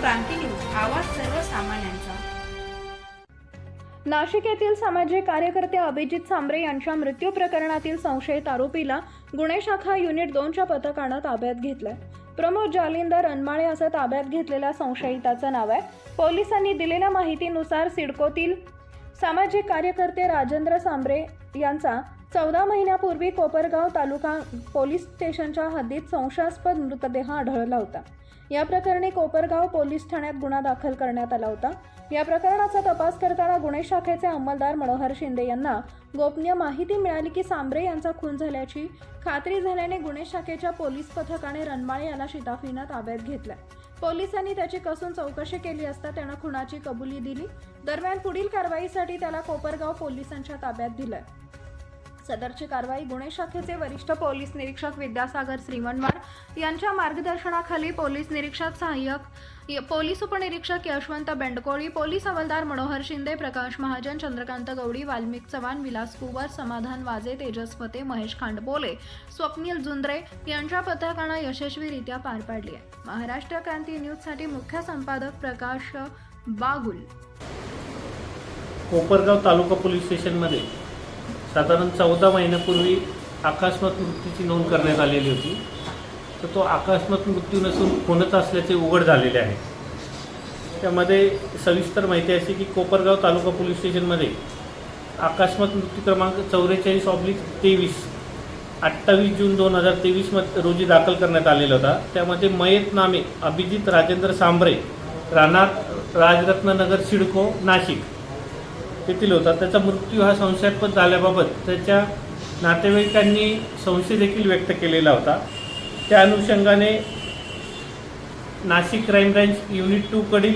क्रांती news आवाज सर्वसामान्यांचा. नाशिक येथील सामाजिक कार्यकर्ते अभिजित सांबरे यांच्या मृत्यू प्रकरणातील संशयित आरोपीला गुन्हे शाखा युनिट दोनच्या पथकानं ताब्यात घेतलंय. प्रमोद जालिंदर अनमाळे असं ताब्यात घेतलेल्या संशयिताचं नाव आहे. पोलिसांनी दिलेल्या माहितीनुसार सिडकोतील सामाजिक कार्यकर्ते राजेंद्र सांबरे यांचा चौदा महिन्यापूर्वी कोपरगाव तालुका पोलीस स्टेशनच्या हद्दीत संशयास्पद मृतदेह आढळला होता. या प्रकरणी कोपरगाव पोलीस ठाण्यात गुन्हा दाखल करण्यात आला होता. या प्रकरणाचा तपास करताना गुन्हे शाखेचे अंमलदार मनोहर शिंदे यांना गोपनीय माहिती मिळाली की सांबरे यांचा खून झाल्याची खात्री झाल्याने गुन्हे शाखेच्या पोलीस पथकाने रनमाळे याला शिताफीनं ताब्यात घेतलं. पोलिसांनी त्याची कसून चौकशी केली असता त्यानं खुनाची कबुली दिली. दरम्यान पुढील कारवाईसाठी त्याला कोपरगाव पोलिसांच्या ताब्यात दिलंय सदरची कारवाई गुन्हे शाखेचे वरिष्ठ पोलीस निरीक्षक विद्यासागर श्रीमनवार यांच्या मार्गदर्शनाखाली पोलीस निरीक्षक सहाय्यक पोलीस उपनिरीक्षक यशवंत बेंडकोळी पोलीस हवालदार मनोहर शिंदे प्रकाश महाजन चंद्रकांत गौडी वाल्मिक चव्हाण विलास कुवर समाधान वाजे तेजस फते महेश खांडपोले स्वप्नील जुंद्रे यांच्या पथकानं यशस्वीरित्या पार पाडली आहे. महाराष्ट्र क्रांती न्यूजसाठी मुख्य संपादक प्रकाश बागुल. कोपरगाव तालुका पोलीस स्टेशनमध्ये साधारण चौदा महिन्यापूर्वी आकस्मात मृत्यूची नोंद करण्यात आलेली होती. तर तो आकस्मात मृत्यू नसून खूनच असल्याचे उघड झालेले आहे. त्यामध्ये सविस्तर माहिती अशी की कोपरगाव तालुका पोलीस स्टेशनमध्ये आकस्मात मृत्यू क्रमांक चौवेचाळीस ऑब्लिक तेवीस अठ्ठावीस जून दोन हजार तेवीस रोजी दाखल करण्यात आलेला होता. त्यामध्ये मयत नामे अभिजित राजेंद्र सांबरे राहणार राजरत्ननगर सिडको नाशिक. तेथील होता त्याचा मृत्यू हा संशयास्पद झाल्याबाबत त्याच्या नातेवाईकांनी संशय देखील व्यक्त केलेला होता. त्या अनुषंगाने नाशिक क्राईम ब्रँच युनिट टूकडील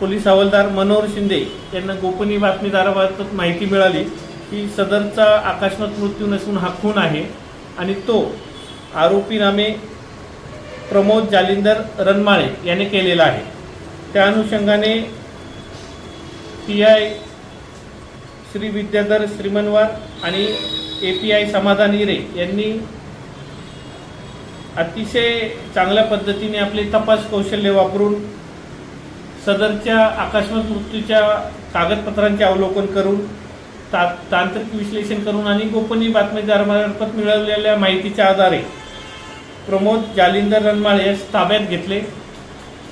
पोलीस हवालदार मनोहर शिंदे यांना गोपनीय बातमीदाराबाबत माहिती मिळाली की सदरचा आकाशवात मृत्यू नसून हा खून आहे आणि तो आरोपी नामे प्रमोद जालिंदर रनमाळे याने केलेला आहे. त्या अनुषंगाने पी आय श्री विद्याधर श्रीमनवार आणि ए पी आय समाधान हिरे यांनी अतिशय चांगल्या पद्धतीने आपले तपास कौशल्य वापरून सदरच्या आकस्मिक मृत्यूच्या कागदपत्रांचे अवलोकन करून ता तांत्रिक विश्लेषण करून आणि गोपनीय बातमीदारामार्फत मिळवलेल्या माहितीच्या आधारे प्रमोद जालिंदर रनमाळे यास ताब्यात घेतले.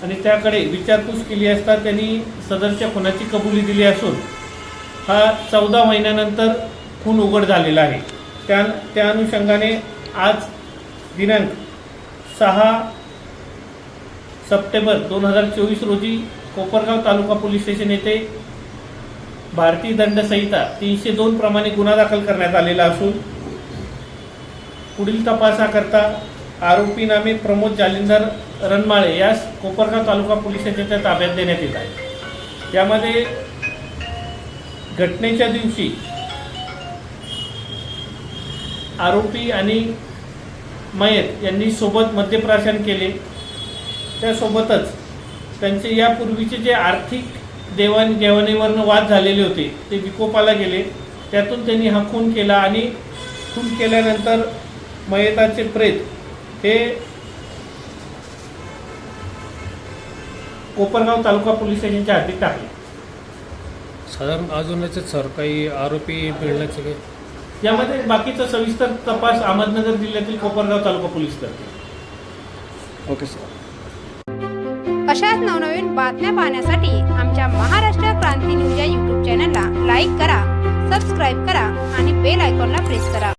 आणि त्याकडे विचारपूस केली असता त्यांनी सदरच्या खुनाची कबुली दिली असून हा चौदा महिन्यानंतर खून उघड झालेला आहे. त्या त्या अनुषंगाने आज दिनांक सहा सप्टेंबर दोन हजार चोवीस रोजी कोपरगाव तालुका पोलीस स्टेशन येथे भारतीय दंड संहिता तीनशे दोन प्रमाणे गुन्हा दाखल करण्यात आलेला असून पुढील तपासाकरता आरोपी नामे प्रमोद जालिंदर रनमाळे यास कोपरगाव तालुका पोलिसांच्या ताब्यात देण्यात येत आहे. त्यामध्ये घटनेच्या दिवशी आरोपी आणि मयत यांनी सोबत मद्यप्राशन केले. त्यासोबतच त्यांचे यापूर्वीचे जे आर्थिक देवाणघेवाणीवरनं वाद झालेले होते ते विकोपाला गेले. त्यातून त्यांनी हा खून केला आणि खून केल्यानंतर मयताचे प्रेत हे कोपरगाव तालुका पोलीस स्टेशनच्या हद्दीत टाकले साधारण अजून याच्यात सर काही आरोपी मिळण्याचे काही यामध्ये बाकीचा सविस्तर तपास अहमदनगर जिल्ह्यातील कोपरगाव तालुका पोलीस करते ओके सर. अशाच नवनवीन बातम्या पाहण्यासाठी आमच्या महाराष्ट्र क्रांती न्यूज या यूट्यूब चॅनलला लाईक करा सबस्क्राईब करा आणि बेल आयकॉनला प्रेस करा.